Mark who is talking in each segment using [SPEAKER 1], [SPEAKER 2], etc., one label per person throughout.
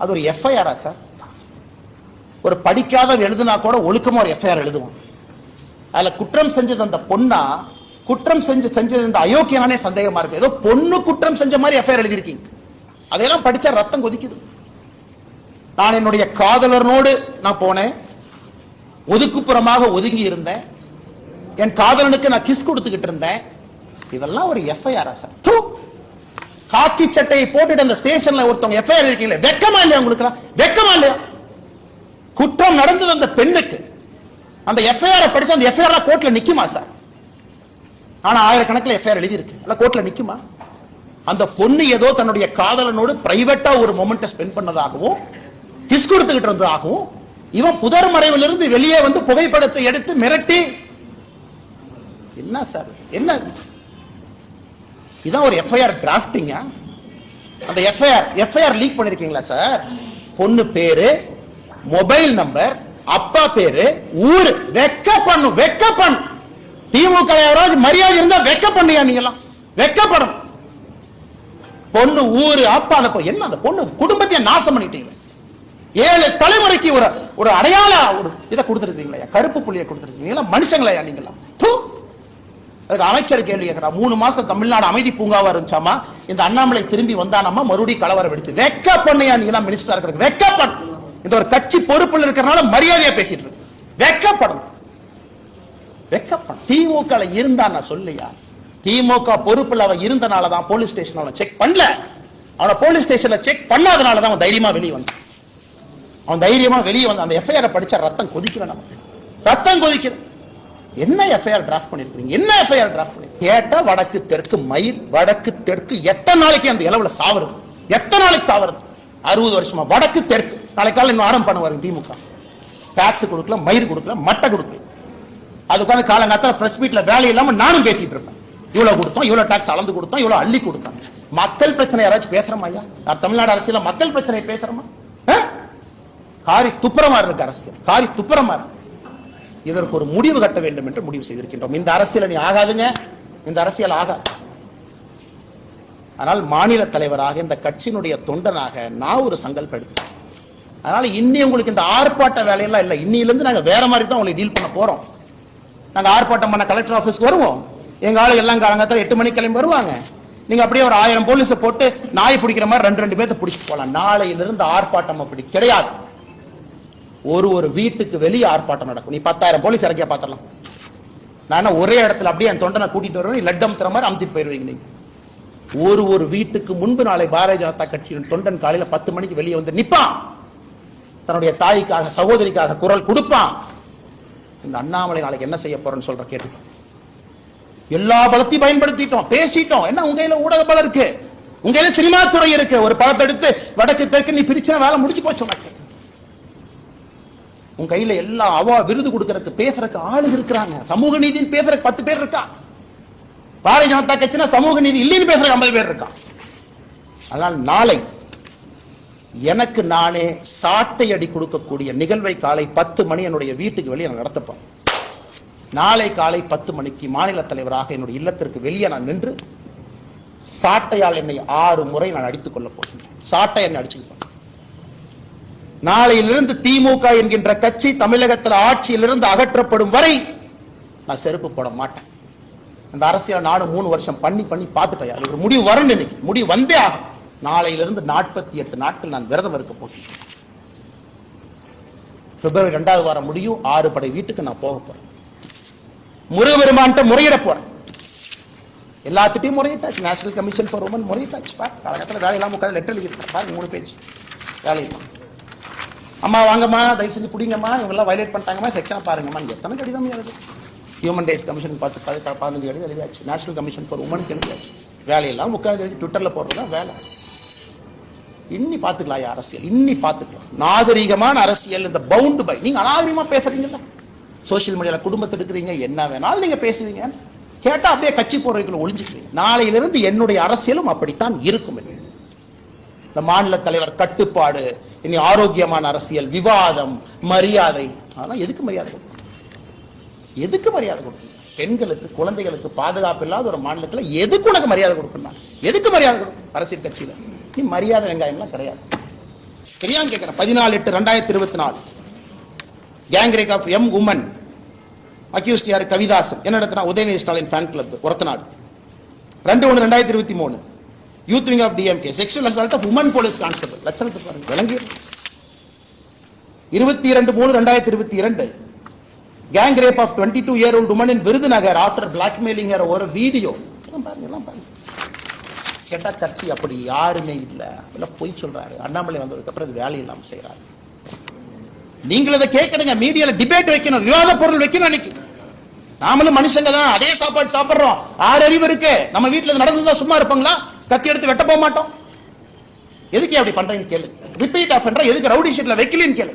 [SPEAKER 1] அது ஒரு எஃப்ஐஆரா சார் ஒரு படிக்காத எழுதுனா கூட ஒழுக்கமாக ஒரு எஃப்ஐஆர் எழுதுவோம் அதில் குற்றம் செஞ்சது அந்த பொண்ணா குற்றம் செஞ்சு செஞ்சது இந்த அயோக்கியனானே சந்தேகமா இருக்கு. ஏதோ பொண்ணு குற்றம் செஞ்ச மாதிரி எஃப்ஐஆர் எழுதியிருக்கீங்க. அதையெல்லாம் படிச்சா ரத்தம் கொதிக்குது. நான் என்னுடைய காதலனோடு நான் போனேன். ஒதுக்குப்புறமாக ஒதுங்கி இருந்தேன். என் காதலனுக்கு நான் கிஸ் கொடுத்துக்கிட்டு இருந்தேன். இதெல்லாம் ஒரு எஃப்ஐஆரா சார் தூ! காக்கி சட்டையை போட்டுட்டு அந்த ஸ்டேஷன்ல ஒருத்தவங்க எஃப்ஐஆர் இருக்கீங்களே வெக்கமா இல்லையா உங்களுக்கு வெக்கமா இல்லையா? குற்றம் நடந்தது அந்த பெண்ணுக்கு. அந்த எஃப்ஐஆர் படிச்சு அந்த எஃப்ஐஆர் கோர்ட்ல நிக்குமா சார் ஆனா ஆயிரக்கணக்கில் எஃப்ஐஆர் எழுதி இருக்கு அல்ல கோர்ட்ல நிக்குமா? அந்த பொண்ணு ஏதோ தன்னுடைய காதலனோடு பிரைவேட்டா ஒரு மொமெண்ட்டை ஸ்பெண்ட் பண்ணதாகவும் கிஸ் கொடுத்துக்கிட்டு இருந்ததாகவும் இவன் புதர் மறைவிலிருந்து வெளியே வந்து புகைப்படத்தை எடுத்து மிரட்டி என்ன சார் என்ன? இதான் ஒரு எஃப்ஐஆர் டிராஃப்டிங்கா அந்த எஃப்ஐஆர் எஃப்ஐஆர் லீக் பண்ணிருக்கீங்களா சார் பொண்ணு பேரு மொபைல் நம்பர் அப்பா பேரு ஊரு. வெக்க பண்ணும் வெக்க பண்ணும் திமுக யாராவது மரியாதை இருந்தா வெக்க பண்ணியா நீங்களாம் வெக்கப்படும் பொண்ணு ஊரு அப்பா அந்த என்ன அந்த பொண்ணு? குடும்பத்தையே நாசம் பண்ணிட்டீங்க. ஏழு தலைமுறைக்கு ஒரு ஒரு அடையாள ஒரு இதை கொடுத்துருக்கீங்களா கருப்பு புள்ளியை கொடுத்துருக்கீங்களா மனுஷங்களையா நீங்களா அதுக்கு அமைச்சர் கேள்வி கேட்கிறா மூணு மாசம் தமிழ்நாடு அமைதி பூங்காவா இருந்துச்சாமா? இந்த அண்ணாமலை திரும்பி வந்தானாமா? மறுபடியும் கலவரம் வெடிச்சு. வெக்க பண்ணையா நீங்க மினிஸ்டரா இருக்கிற வெக்கப்பட இந்த ஒரு கட்சி பொறுப்புல இருக்கிறனால மரியாதையா பேசிட்டு இருக்கு. வெக்கப்படும் வெக்கப்படும் திமுக இருந்தா நான் சொல்லையா? திமுக பொறுப்புல அவன் இருந்தனால தான் போலீஸ் ஸ்டேஷன் அவனை செக் பண்ணல. அவனை போலீஸ் ஸ்டேஷன்ல செக் பண்ணாதனால தான் அவன் தைரியமா வெளியே வந்தான். அவன் தைரியமா வெளியே வந்து அந்த எஃப்ஐஆர் படிச்சா ரத்தம் கொதிக்கல நமக்கு. ரத்தம் கொதிக்கல என்ன எஃப்ஐஆர் டிராஃப்ட் பண்ணிருக்கீங்க என்ன எஃப்ஐஆர் டிராஃப்ட் பண்ணி கேட்டா வடக்கு தெற்கு மயில் வடக்கு தெற்கு. எத்தனை நாளைக்கு அந்த இளவுல சாவறது? எத்தனை நாளைக்கு சாவறது? அறுபது வருஷமா. வடக்கு தெற்கு. நாளைக்கு காலையில இன்னும் ஆரம்பம் பண்ணுவாரு திமுக. டாக்ஸ் கொடுக்கல மயிர் கொடுக்கல மட்டை கொடுக்கல. அது உட்காந்து காலங்காத்தால பிரஸ் மீட்ல வேலை இல்லாம நானும் பேசிட்டு இருப்பேன். இவ்வளவு கொடுத்தோம் இவ்வளவு டாக்ஸ் அளந்து கொடுத்தோம் இவ்வளவு அள்ளி கொடுத்தோம். மக்கள் பிரச்சனை யாராச்சும் பேசுறோமா ஐயா? நான் தமிழ்நாடு அரசியல மக்கள் பிரச்சனை பேசுறோமா? ஆ? காரி துப்புரமா இருக்கு அரசியல். காரி துப்புரமா இருக்கு. இதற்கு ஒரு முடிவு கட்ட வேண்டும் என்று முடிவு செய்திருக்கின்றோம். இந்த அரசியல் நீ ஆகாதுங்க. இந்த அரசியல் ஆகாது ஆனால் மாநில தலைவராக இந்த கட்சியினுடைய தொண்டனாக நான் ஒரு சங்கல்பம் எடுத்துட்டேன் அதனால இன்னி உங்களுக்கு இந்த ஆர்ப்பாட்ட வேலையெல்லாம் இல்லை. இன்னிலிருந்து நாங்கள் வேற மாதிரி தான் உங்களை டீல் பண்ண போறோம். நாங்கள் ஆர்ப்பாட்டம் பண்ண கலெக்டர் ஆஃபீஸ்க்கு வருவோம். எங்க ஆளு எல்லாம் காலங்கத்தில் எட்டு மணிக்கு கிளம்பி வருவாங்க. நீங்க அப்படியே ஒரு ஆயிரம் போலீஸை போட்டு நாய் பிடிக்கிற மாதிரி ரெண்டு ரெண்டு பேர்த்த பிடிச்சிட்டு போலாம். நாளையிலிருந்து ஆர்ப்பாட்டம் அப்படி கிடையாது. ஒரு ஒரு வீட்டுக்கு வெளியே ஆர்ப்பாட்டம் நடக்கும். நீ பத்தாயிரம் போலீஸ் இறக்கியா பார்த்துடலாம் நான் ஒரே இடத்துல அப்படியே என் தொண்டனை கூட்டிட்டு வருவேன். நீ லட்டம் தர மாதிரி அமுத்திட்டு போயிடுவீங்க நீங்க. ஒரு ஒரு வீட்டுக்கு முன்பு நாளை பாரதிய ஜனதா கட்சியின் தொண்டன் காலையில் பத்து மணிக்கு வெளியே வந்து நிற்பான் தன்னுடைய தாய்க்காக சகோதரிக்காக குரல் கொடுப்பான். இந்த அண்ணாமலை நாளைக்கு என்ன செய்ய போறேன்னு சொல்ற கேட்டு. எல்லா பலத்தையும் பயன்படுத்திட்டோம். பேசிட்டோம். என்ன உங்க கையில ஊடக பலம் இருக்கு? உங்க கையில சினிமா துறை இருக்கு. ஒரு படத்தை எடுத்து வடக்கு தெற்கு நீ பிரிச்சா வேலை முடிச்சு போச்சு உனக்கு. உன் கையில எல்லா அவா விருது கொடுக்கறதுக்கு பேசுறதுக்கு ஆளு இருக்கிறாங்க. சமூக நீதினு பேசுறதுக்கு பத்து பேர் இருக்கா? பாரதிய ஜனதா கட்சினா சமூக நீதி இல்லைன்னு பேசுற ஐம்பது பேர் இருக்கா? ஆனால் நாளை எனக்கு நானே சாட்டை அடி கொடுக்கக்கூடிய நிகழ்வை காலை பத்து மணி என்னுடைய வீட்டுக்கு வெளியே நான் நடத்தப்பேன் நாளை காலை பத்து மணிக்கு மாநில தலைவராக என்னுடைய இல்லத்திற்கு வெளியே நான் நின்று சாட்டையால் என்னை ஆறு முறை நான் அடித்துக் கொள்ளப் போகிறேன். சாட்டை என்னை அடிச்சு நாளையிலிருந்து திமுக என்கின்ற கட்சி தமிழகத்தில் ஆட்சியிலிருந்து அகற்றப்படும் வரை நான் செருப்பு போட மாட்டேன். அந்த அரசியல் நாடு மூணு வருஷம் பண்ணி பண்ணி பார்த்துட்டேன். அது ஒரு முடிவு வரணும் இன்னைக்கு முடிவு வந்தே ஆகும் நாளையிலிருந்து நாற்பத்தி எட்டு நாட்கள் நான் விரதம் இருக்க போகிறேன். பிப்ரவரி ரெண்டாவது வாரம் முடியும். ஆறு படை வீட்டுக்கு நான் போக போறேன். முருகபெருமான்ட்ட முறையிட போறேன். எல்லாத்துட்டையும் முறையிட்டாச்சு. நேஷனல் கமிஷன் ஃபார் உமன் முறையிட்டாச்சு. பார் காலகட்டத்தில் வேலை இல்லாமல் உட்காந்து லெட்டர் எழுதியிருக்கேன் பாருங்க மூணு பேஜ் வேலையில் அம்மா வாங்கம்மா தயவு செஞ்சு பிடிங்கம்மா இவங்கெல்லாம் வயலேட் பண்ணிட்டாங்கம்மா செக்ஷன் பாருங்கம்மா. எத்தனை கடிதம் எழுது ஹியூமன் ரைட்ஸ் கமிஷன் பார்த்து பதி பதினஞ்சு கடிதம் எழுதியாச்சு நேஷனல் கமிஷன் ஃபார் உமனுக்கு எழுதியாச்சு வேலையெல்லாம் உட்காந்து எழுதி ட்விட்டரில் போடுறதுலாம் வேலை. இன்னி பாத்துக்கலாம் ஐயா அரசியல். இன்னி பாத்துக்கலாம் நாகரிகமான அரசியல். இந்த பவுண்டு பை நீங்க அநாகரிகமா பேசுறீங்கல்ல? சோஷியல் மீடியால குடும்பத்தை எடுக்கிறீங்க. என்ன வேணாலும் நீங்க பேசுவீங்க கேட்டா அப்படியே கட்சி போறவைக்குள்ள ஒழிஞ்சுக்குவீங்க நாளையிலிருந்து என்னுடைய அரசியலும் அப்படித்தான் இருக்கும். இந்த மாநில தலைவர் கட்டுப்பாடு இனி ஆரோக்கியமான அரசியல் விவாதம் மரியாதை. அதெல்லாம் எதுக்கு மரியாதை கொடுக்கணும்? எதுக்கு மரியாதை கொடுக்கணும்? பெண்களுக்கு குழந்தைகளுக்கு பாதுகாப்பு இல்லாத ஒரு மாநிலத்தில் எதுக்கு உனக்கு மரியாதை கொடுக்கணும் எதுக்கு மரியாதை கொடுக்கணும் அரசியல் கட்சியில்? நீ மரியாதை வெங்காயம்லாம் கிடையாது. தெரியாம கேட்குறேன் பதினாலு எட்டு ரெண்டாயிரத்தி இருபத்தி நாலு gang rape of M woman accused யார்? கவிதாசன். என்ன நடத்தினா உதயநிதி ஸ்டாலின் ஃபேன் கிளப் ஒரத்தநாடு ரெண்டு ஒன்று ரெண்டாயிரத்தி இருபத்தி மூணு. Youth wing of DMK sexual assault of women police constable லட்சணத்தை பாருங்க. விளங்கி. இருபத்தி இரண்டு மூணு ரெண்டாயிரத்தி இருபத்தி இரண்டு gang rape of twenty two year old woman in Virudhunagar after blackmailing ஒரு வீடியோ. பாருங்க எல்லாம் பாருங்க. கேட்டா கட்சி அப்படி யாருமே இல்ல. இல்லை பொய் சொல்றாரு. அண்ணாமலை வந்ததுக்கு அப்புறம் இது வேலை இல்லாமல் செய்யறாரு நீங்கள் அதை கேட்கணுங்க. மீடியால டிபேட் வைக்கணும். விவாத பொருள் வைக்கணும் அன்னைக்கு. நாமளும் மனுஷங்க தான். அதே சாப்பாடு சாப்பிடுறோம். ஆறு அறிவு இருக்கு. நம்ம வீட்டுல இது தான் சும்மா இருப்பாங்களா? கத்தி எடுத்து வெட்ட போக மாட்டோம். எதுக்கு அப்படி பண்றேன்னு கேளு. ரிப்பீட் ஆஃப் எதுக்கு ரவுடி ஷீட்ல வைக்கலன்னு கேளு.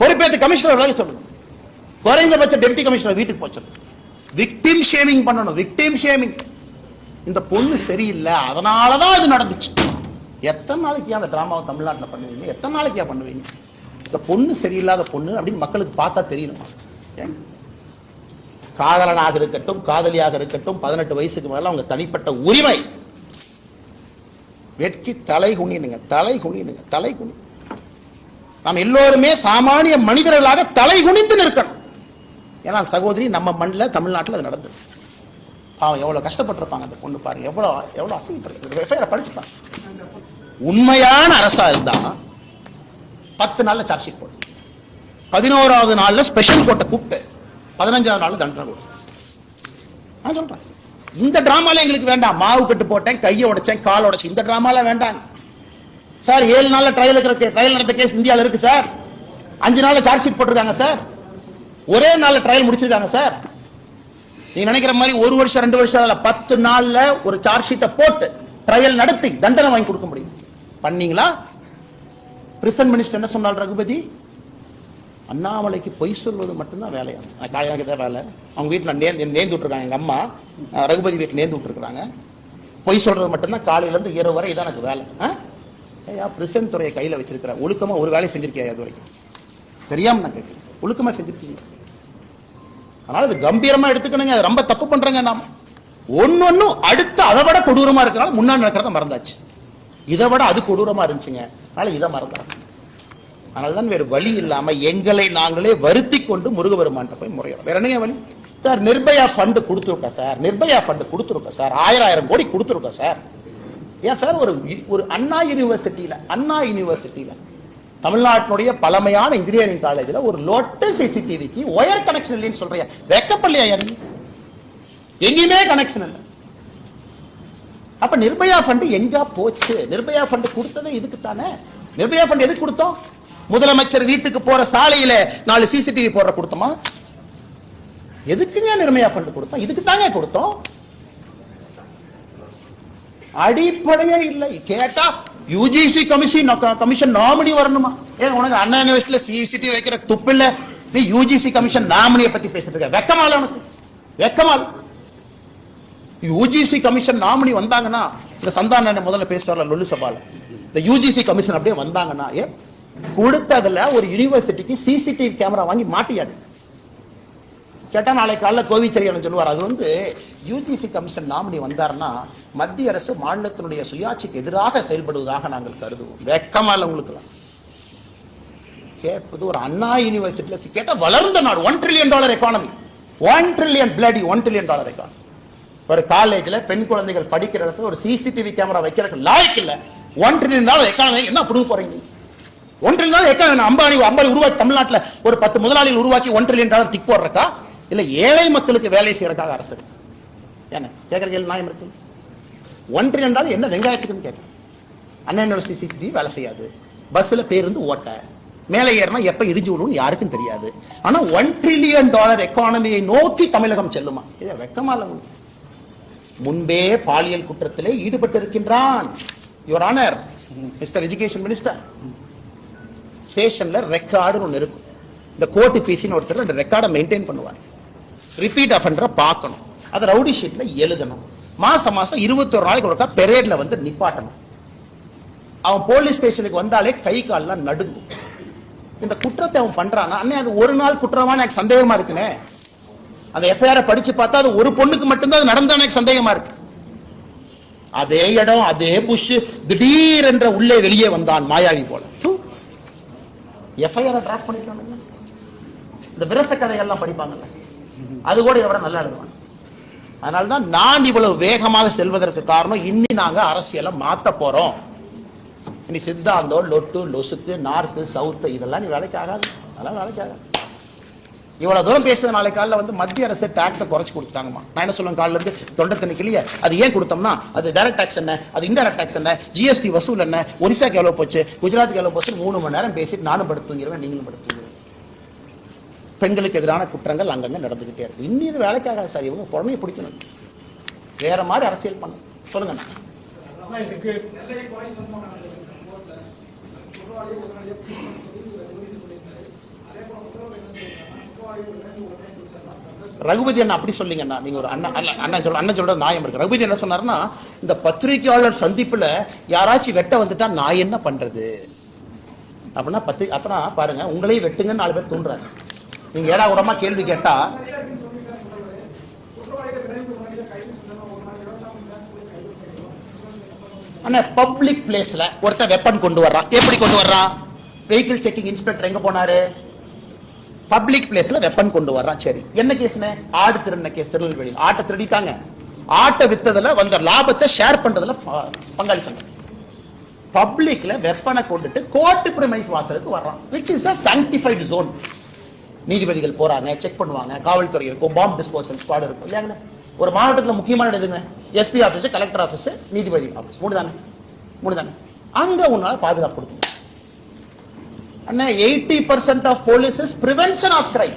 [SPEAKER 1] பொறுப்பேற்று கமிஷனர் விலக சொல்லுங்க குறைந்தபட்ச டெப்டி கமிஷனர் வீட்டுக்கு போக சொல்லுங்க விக்டிம் ஷேமிங் பண்ணணும். விக்டிம் ஷேமிங் இந்த பொண்ணு சரியில்லை. அதனால தான் இது நடந்துச்சு. எத்தனை நாளைக்கு அந்த டிராமாவை தமிழ்நாட்டில் பண்ணுவீங்க? எத்தனை நாளைக்கு பண்ணுவீங்க? இந்த பொண்ணு சரியில்லாத பொண்ணு அப்படின்னு மக்களுக்கு பார்த்தா தெரியணும். காதலனாக இருக்கட்டும் காதலியாக இருக்கட்டும் பதினெட்டு வயசுக்கு மேலே அவங்க தனிப்பட்ட உரிமை. வெட்கி தலை குனினுங்க தலை குனினுங்க தலை குனி. நாம் எல்லோருமே சாமானிய மனிதர்களாக தலை குனிந்து நிற்கணும். ஏன்னா சகோதரி நம்ம மண்ணில் தமிழ்நாட்டில் அது நடந்தது. பாவம் எவ்வளோ கஷ்டப்பட்டிருப்பாங்க அந்த பொண்ணு பாருங்க எவ்வளோ எவ்வளோ அசிங்கப்பட்டிருக்கு. எஃப்ஐஆர் படிச்சுப்பாங்க. உண்மையான அரசா இருந்தா பத்து நாளில் சார்ஜ் ஷீட் போடும் பதினோராவது நாளில் ஸ்பெஷல் கோர்ட்டை கூப்பிட்டு பதினஞ்சாவது நாளில் தண்டனை கொடுக்கும் நான் சொல்கிறேன் இந்த டிராமால எங்களுக்கு வேண்டாம். மாவு கட்டு போட்டேன் கையை உடைச்சேன் கால் உடைச்சேன். இந்த டிராமாலாம் வேண்டாம். சார் ஏழு நாளில் ட்ரையல் இருக்கிற ட்ரையல் நடந்த கேஸ் இந்தியாவில் இருக்கு சார். அஞ்சு நாளில் சார்ஜ் ஷீட் போட்டிருக்காங்க சார். ஒரே நாளில் ட்ரையல் முடிச்சிருக்காங்க சார். நீங்க நினைக்கிற மாதிரி ஒரு வருஷம் ரெண்டு வருஷம் இல்ல பத்து நாள்ல ஒரு சார்ஜ் ஷீட்டை போட்டு ட்ரையல் நடத்தி தண்டனை வாங்கி கொடுக்க முடியும். பண்ணீங்களா? பிரிசன் மினிஸ்டர் என்ன சொன்னால் ரகுபதி? அண்ணாமலைக்கு பொய் சொல்வது மட்டும்தான் வேலையா நான் தான் வேலை. அவங்க வீட்டில் நேர்ந்து நேர்ந்து விட்ருக்காங்க எங்கள் அம்மா. ரகுபதி வீட்டில் நேர்ந்து விட்டுருக்குறாங்க. பொய் சொல்கிறது மட்டும்தான் காலையிலேருந்து இரவு வரை இதான் எனக்கு வேலை. ஆ ஏயா பிரிசன் துறையை கையில் வச்சிருக்கிற. ஒழுக்கமாக ஒரு வேலையை செஞ்சிருக்கியா அது வரைக்கும்? தெரியாமல் நான் கேட்குறேன் ஒழுக்கமாக செஞ்சிருக்கீங்க. அதனால் இது கம்பீரமாக எடுத்துக்கணுங்க. அது ரொம்ப தப்பு பண்ணுறேங்க நாம். ஒன்று ஒன்றும் அடுத்து அதை விட கொடூரமாக இருக்கிறனால முன்னாடி நடக்கிறத மறந்தாச்சு. இதை விட அது கொடூரமாக இருந்துச்சுங்க. அதனால் இதை மறந்துடுறேன் அதனால தான் வேறு வழி இல்லாமல் எங்களை நாங்களே வருத்தி கொண்டு முருகபெருமான்ட்ட போய் முறையிறோம் வேற என்னங்க வழி? சார் நிர்பயா ஃபண்டு கொடுத்துருக்கோம் சார். நிர்பயா ஃபண்டு கொடுத்துருக்கோம் சார். ஆயிரம் ஆயிரம் கோடி கொடுத்துருக்கோம் சார். ஏன் சார் ஒரு ஒரு அண்ணா யூனிவர்சிட்டியில் அண்ணா யூனிவர்சிட்டியில தமிழ்நாட்டினுடைய பழமையான இன்ஜினியரிங் காலேஜ்ல ஒரு லோட்டு சிசிடிவிக்கு ஒயர் கனெக்ஷன் இல்லைன்னு சொல்றியா? வெக்கப்படலையா யாரு எங்கேயுமே கனெக்ஷன் இல்லை. அப்ப நிர்பயா ஃபண்ட் எங்க போச்சு? நிர்பயா ஃபண்ட் கொடுத்தது இதுக்கு தானே நிர்பயா ஃபண்ட் எதுக்கு கொடுத்தோம்? முதலமைச்சர் வீட்டுக்கு போற சாலையில நாலு சிசிடிவி போடுற கொடுத்தோமா? எதுக்குங்க நிர்மயா ஃபண்ட் கொடுத்தோம்? இதுக்கு தாங்க கொடுத்தோம். அடிப்படையே இல்லை. கேட்டா யூஜிசி கமிஷன் கமிஷன் நாமினி வரணுமா? ஏன் உனக்கு அண்ணா யூனிவர்சிட்டியில சிசிடிவி வைக்கிற துப்பு இல்ல. நீ யூஜிசி கமிஷன் நாமினியை பத்தி பேசிட்டு இருக்க. வெக்கமால உனக்கு? வெக்கமால் யூஜிசி கமிஷன் நாமினி வந்தாங்கன்னா இந்த சந்தான முதல்ல பேசுவார்ல லொல்லு சபால. இந்த யூஜிசி கமிஷன் அப்படியே வந்தாங்கன்னா ஏன் கொடுத்ததுல ஒரு யூனிவர்சிட்டிக்கு சிசிடிவி கேமரா வாங்கி மாட்டியாடு. கேட்டா நாளைக்கு காலைல கோவிச்சரியன் சொல்லுவார் அது வந்து யூஜிசி கமிஷன் நாமினி வந்தாருன்னா மத்திய அரசு மாநிலத்தினுடைய சுயாட்சிக்கு எதிராக செயல்படுவதாக நாங்கள் கருதுவோம். வெக்கமா இல்லை உங்களுக்குலாம் கேட்பது ஒரு அண்ணா யூனிவர்சிட்டியில் கேட்டால் வளர்ந்த நாடு one trillion dollar economy one trillion bloody one trillion dollar economy ஒரு காலேஜ்ல பெண் குழந்தைகள் படிக்கிற இடத்துல ஒரு சிசிடிவி கேமரா வைக்கிறதுக்கு லாய்க்கு இல்ல. ஒன் ட்ரில்லியன் டாலர் எக்கானமி என்ன புடுங்க போறீங்க? ஒன்றில் ட்ரில்லியன் டாலர் அம்பானி அம்பானி உருவாக்கி தமிழ்நாட்டில் ஒரு பத்து முதலாளிகள் உருவாக்கி ஒன் ட்ரில்லியன் டாலர் டிக் போடுறக்கா? இல்லை ஏழை மக்களுக்கு வேலை செய்யறதுக்காக அரசு? என்ன கேட்கற கேள்வி நியாயம் இருக்கு. ஒன் என்றால் என்ன வெங்காயத்துக்குன்னு கேட்கறேன் அண்ணா யூனிவர்சிட்டி சிசிடி வேலை செய்யாது. பஸ்ஸில் பேருந்து ஓட்ட. மேலே ஏறினா எப்போ இடிஞ்சு விழுன்னு யாருக்கும் தெரியாது. ஆனால் ஒன் ட்ரில்லியன் டாலர் எக்கானமியை நோக்கி தமிழகம் செல்லுமா? இது வெக்கமா இல்லை முன்பே பாலியல் குற்றத்திலே ஈடுபட்டிருக்கின்றான். Your honour Mister education minister ஸ்டேஷன்ல ரெக்கார்டுன்னு ஒன்று இருக்கும். இந்த கோர்ட்டு பீஸின்னு ஒருத்தர் அந்த ரெக்கார்டை மெயின்டைன் பண்ணுவார். ரிப்பீட் அஃபண்டரை பார்க்கணும். அதை ரவுடி ஷீட்ல எழுதணும். மாசம் மாசம் இருபத்தொரு நாளைக்கு ஒருக்கா பெரேட்ல வந்து நிப்பாட்டணும். அவன் போலீஸ் ஸ்டேஷனுக்கு வந்தாலே கை கால்லாம் நடுங்கும். இந்த குற்றத்தை அவன் பண்ணுறானா அண்ணே அது ஒரு நாள் குற்றமா எனக்கு சந்தேகமா இருக்குனே அந்த எஃப்ஐஆரை படிச்சு பார்த்தா அது ஒரு பொண்ணுக்கு மட்டும்தான் அது நடந்தா எனக்கு சந்தேகமா இருக்கு. அதே இடம் அதே புஷ் திடீர் என்ற உள்ளே வெளியே வந்தான் மாயாவி போல. எஃப்ஐஆர் டிராஃப்ட் பண்ணிக்கலாம்ல இந்த விரச கதைகள்லாம் படிப்பாங்கல்ல. அது கூட இதை விட நல்லா எழுதுவாங்க. அதனால தான் நான் இவ்வளவு வேகமாக செல்வதற்கு காரணம் இன்னி நாங்கள் அரசியலை மாற்ற போகிறோம் இனி சித்தாந்தம் லொட்டு லொசுக்கு நார்த்து சவுத்து இதெல்லாம் நீ வேலைக்கு ஆகாது. அதெல்லாம் வேலைக்கு ஆகாது. இவ்வளவு தூரம் பேசுற நாளை காலையில் வந்து மத்திய அரசு டாக்ஸை குறைச்சு கொடுத்துட்டாங்கம்மா. நான் என்ன சொல்லுவேன் காலைல இருந்து தொண்டை தண்ணி கிளிய அது ஏன் கொடுத்தோம்னா அது டைரக்ட் டாக்ஸ் என்ன அது இன்டெரக்ட் டாக்ஸ் என்ன ஜிஎஸ்டி வசூல் என்ன ஒரிசாக்கு எவ்வளவு போச்சு குஜராத்துக்கு எவ்வளவு போச்சு மூணு மணி நேரம் பேசிட்டு நானும் படுத்துங்கிறவன் நீங்களும் படுத்து பெண்களுக்கு எதிரான குற்றங்கள் அங்கங்கே நடந்துகிட்டே இருக்கு. இன்னும் இது வேலைக்காக சார் இவங்க புறமையை பிடிக்கணும். வேற மாதிரி அரசியல் பண்ண சொல்லுங்க நான்
[SPEAKER 2] ஆனா இதுக்கு
[SPEAKER 1] ரகுபதி அண்ணா அப்படி சொல்லிங்கண்ணா. நீங்க ஒரு அண்ணா அண்ணா அண்ணா சொல்ற அண்ணன் சொல்ற நியாயம் இருக்கு. ரகுபதி என்ன சொன்னாருன்னா இந்த பத்திரிகையாளர் சந்திப்புல யாராச்சும் வெட்ட வந்துட்டா நான் என்ன பண்றது? அப்படின்னா பத்திரி அப்பனா பாருங்க உங்களையும் வெட்டுங்கன்னு நாலு பேர் தூண்டுறாங்க. நீங்க ஏடா உடமா கேள்வி கேட்டா அண்ணா பப்ளிக் பிளேஸ்ல ஒருத்தன் வெப்பன் கொண்டு வர்றான். எப்படி கொண்டு வர்றான்? வெஹிக்கிள் செக்கிங் இன்ஸ்பெக்டர் எங்க போனாரு? பப்ளிக் பிளேஸ்ல வெப்பன் கொண்டு வர்றான். சரி. என்ன கேஸ்னு ஆடு திருடின கேஸ் திருநெல்வேலியில் ஆட்டை திருடிட்டாங்க. ஆட்டை வித்ததுல வந்த லாபத்தை ஷேர் பண்றதுல ப- பப்ளிக்ல வெப்பனை கொண்டுட்டு கோர்ட்டு பிரிமைஸ் வாசலுக்கு வர்றான். Which is a sanctified zone நீதிபதிகள் போறாங்க செக் பண்ணுவாங்க. காவல்துறை இருக்கும் பாம்பு டிஸ்போசல் ஸ்குவாட் இருக்கும். இல்லையாங்கண்ணே ஒரு மாவட்டத்தில் முக்கியமான எதுங்க? எஸ்பி ஆஃபீஸ் கலெக்டர் ஆஃபீஸ் நீதிபதி ஆஃபீஸ் மூணு தானே? மூணு தானே? அங்கே உன்னால் பாதுகாப்பு கொடுக்கணும் அண்ணா eighty percent of police is prevention of crime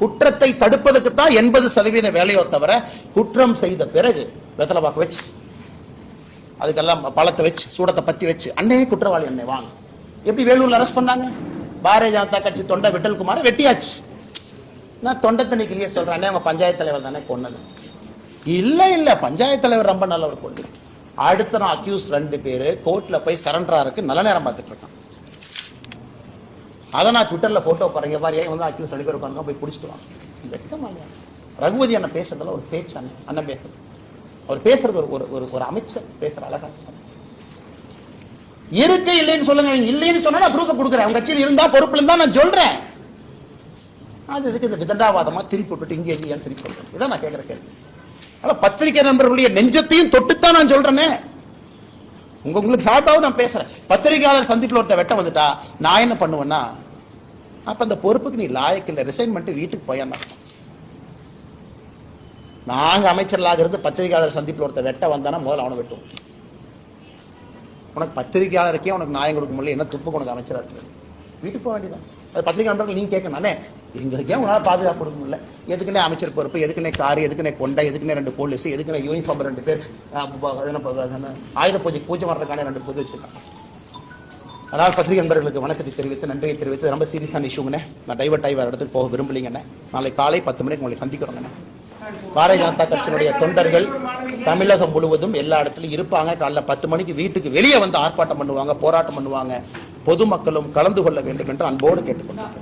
[SPEAKER 1] குற்றத்தை தடுப்பதற்கு தான் எண்பது சதவீத வேலையோ தவிர குற்றம் செய்த பிறகு வெத்தலை பாக்கு வச்சு அதுக்கெல்லாம் பழத்தை வச்சு சூடத்தை பத்தி வச்சு அண்ணே குற்றவாளி அண்ணே வாங்க. எப்படி வேலூர்ல அரெஸ்ட் பண்ணாங்க? பாரதிய ஜனதா கட்சி தொண்டை விட்டல்குமார் வெட்டியாச்சு. நான் தொண்டை தண்ணி கிளிய சொல்றேன் அண்ணே அவங்க பஞ்சாயத்து தலைவர் தானே கொன்னது. இல்லை இல்லை பஞ்சாயத்து தலைவர் ரொம்ப நல்லவர் கொண்டு. அடுத்த நான் அக்யூஸ் ரெண்டு பேர் கோர்ட்ல போய் சரண்டரா இருக்கு நல்ல நேரம் பார்த்துட்டு இருக்கான். அதை நான் ட்விட்டரில் ஃபோட்டோ பாருங்க பாரு ஏன் வந்து அக்யூஸ் ரெண்டு பேர் உட்காந்து போய் பிடிச்சிட்டு வாங்க ரகுபதி அண்ணன் பேசுறதுல ஒரு பேச்சு அண்ணன் அண்ணன் பேசுறது. அவர் பேசுறது ஒரு ஒரு ஒரு ஒரு அமைச்சர் பேசுற அழகா இருக்கு இல்லைன்னு சொல்லுங்க. இல்லைன்னு சொன்னா நான் ப்ரூஃப் கொடுக்குறேன். அவங்க கட்சியில் இருந்தா பொறுப்புல இருந்தா நான் சொல்றேன். அது இதுக்கு இந்த விதண்டாவாதமா திருப்பி விட்டுட்டு இங்கே எங்க திருப்பி விட்டு இதான் நான் கேட்கிற கேள்வி. ஆனால் பத்திரிகை நண்பர்களுடைய நெஞ்சத்தையும் தொட்டுத்தான் நான் சொல்றேனே. உங்க உங்களுக்கு சார்பாகவும் நான் பேசுறேன். பத்திரிகையாளர் சந்திப்பில் ஒருத்த வெட்ட வந்துட்டா நான் என்ன பண்ணுவேன்னா அப்ப அந்த பொறுப்புக்கு நீ லாயக்கு இல்லை ரிசைன் பண்ணிட்டு வீட்டுக்கு போயான்னா நாங்க அமைச்சர்களாக இருந்து பத்திரிகையாளர் சந்திப்பில் ஒருத்த வெட்ட வந்தானா முதல்ல அவனை வெட்டுவோம். உனக்கு பத்திரிகையாளருக்கே உனக்கு நியாயம் கொடுக்க முடியல என்ன துப்பு உனக்கு அமைச்சரா இருக்கு? வீட்டுக்கு போக வேண்டியதான் அது பத்திரிகை நண்பர்கள் நீங்க கேட்கணும் எங்களுக்கு எங்களுக்கே உங்களால் பாதுகாப்பு கொடுக்க முடியல? எதுக்குன்னே அமைச்சர் பொறுப்பு? எதுக்குன்னே கார்? எதுக்குன்னே கொண்டை? எதுக்குன்னே ரெண்டு போலீஸ் எதுக்குன்னே யூனிஃபார்ம் ரெண்டு பேர்? என்ன ஆயுத பூஜை பூஜை வர்றதுக்கான ரெண்டு பூஜை வச்சுருக்காங்க. அதனால் பத்திரிகை நண்பர்களுக்கு வணக்கத்தை தெரிவித்து நன்றியை தெரிவித்து ரொம்ப சீரியஸான இஷ்யூங்கண்ணே நான் டைவர்ட் ஆகி வேறு இடத்துக்கு போக விரும்பலைங்கண்ணே நாளை காலை பத்து மணிக்கு உங்களை சந்திக்கிறோங்கண்ணே பாரதிய ஜனதா கட்சியினுடைய தொண்டர்கள் தமிழகம் முழுவதும் எல்லா இடத்துலையும் இருப்பாங்க. காலைல பத்து மணிக்கு வீட்டுக்கு வெளியே வந்து ஆர்ப்பாட்டம் பண்ணுவாங்க போராட்டம் பண்ணுவாங்க. பொதுமக்களும் கலந்து கொள்ள வேண்டும் என்று அன்போடு கேட்டுக்கொண்டார்கள்